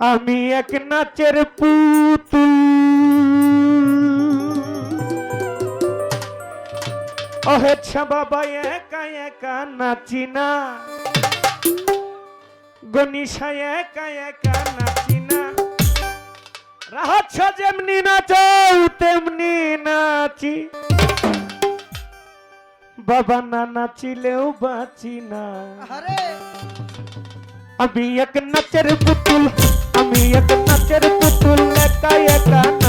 আমি এক নাচের পুতুল। অহেচ্ছা বাবা, একা একা নাচি না। গনিসা একা একা নাচি না। রাহস্য যেমনি নাচাও তেমনি নাচি। বাবা না নাচিলেও বাঁচি না। আরে আমি এক নাচের পুতুল আমি এক নাচের পুতুল একা একা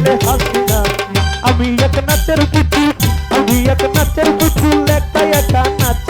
ফুলে হাসিনা আমি এক নাচের পুতুল আমি এক নাচের পুতুল একটা একটা নাচ।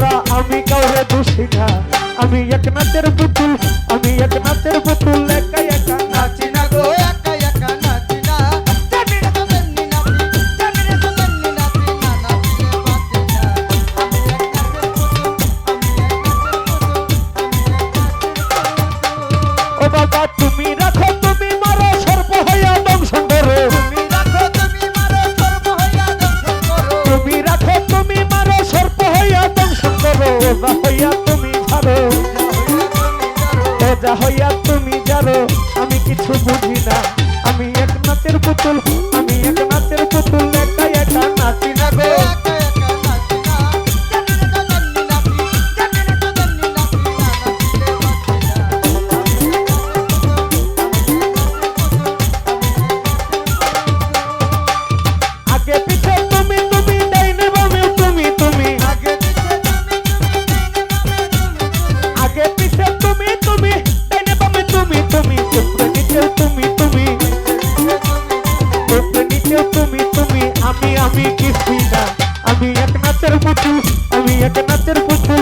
তারা আমি কাউরে দোষী না। আমি একনাথের পুতুল আমি একনাথের পুতুল হইয়া তুমি জানো, আমি কিছু বুঝি না। আমি এক নাচের পুতুল, আমি এক নাচের পুতুল। কেউ তুমি তুমি আমি আমি কিছুই আমি এক নাচের পুতুল আমি এক নাচের পুতুল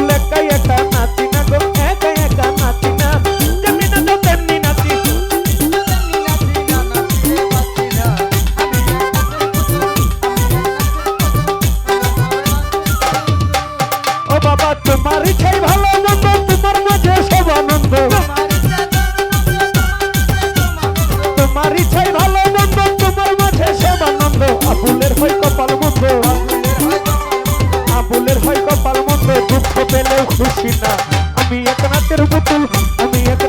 খুশি না। আমি এক নাচের পুতুল আমি এক